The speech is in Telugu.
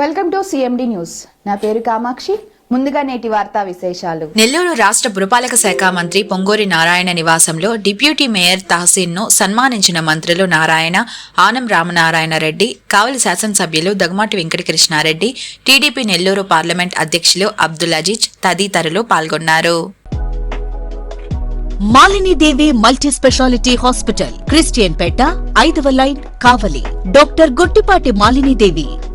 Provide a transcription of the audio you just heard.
Welcome to CMD news. నా పేరు కామాక్షి. ముందుగా నేటి వార్తా విశేషాలు. నెల్లూరు రాష్ట్ర పురపాలక శాఖ మంత్రి పొంగూరి నారాయణ నివాసంలో డిప్యూటీ మేయర్ తహసీన్ను సన్మానించిన మంత్రులు నారాయణ ఆనం రామనారాయణ రెడ్డి కావలి శాసనసభ్యులు దగ్గమాటి వెంకటకృష్ణారెడ్డి టీడీపీ నెల్లూరు పార్లమెంట్ అధ్యక్షులు అబ్దుల్ అజీజ్ తదితరులు పాల్గొన్నారు. Malinidevi multi speciality hospital Christian Peta ఐదవ line Kavali. Doctor Gottipati Malinidevi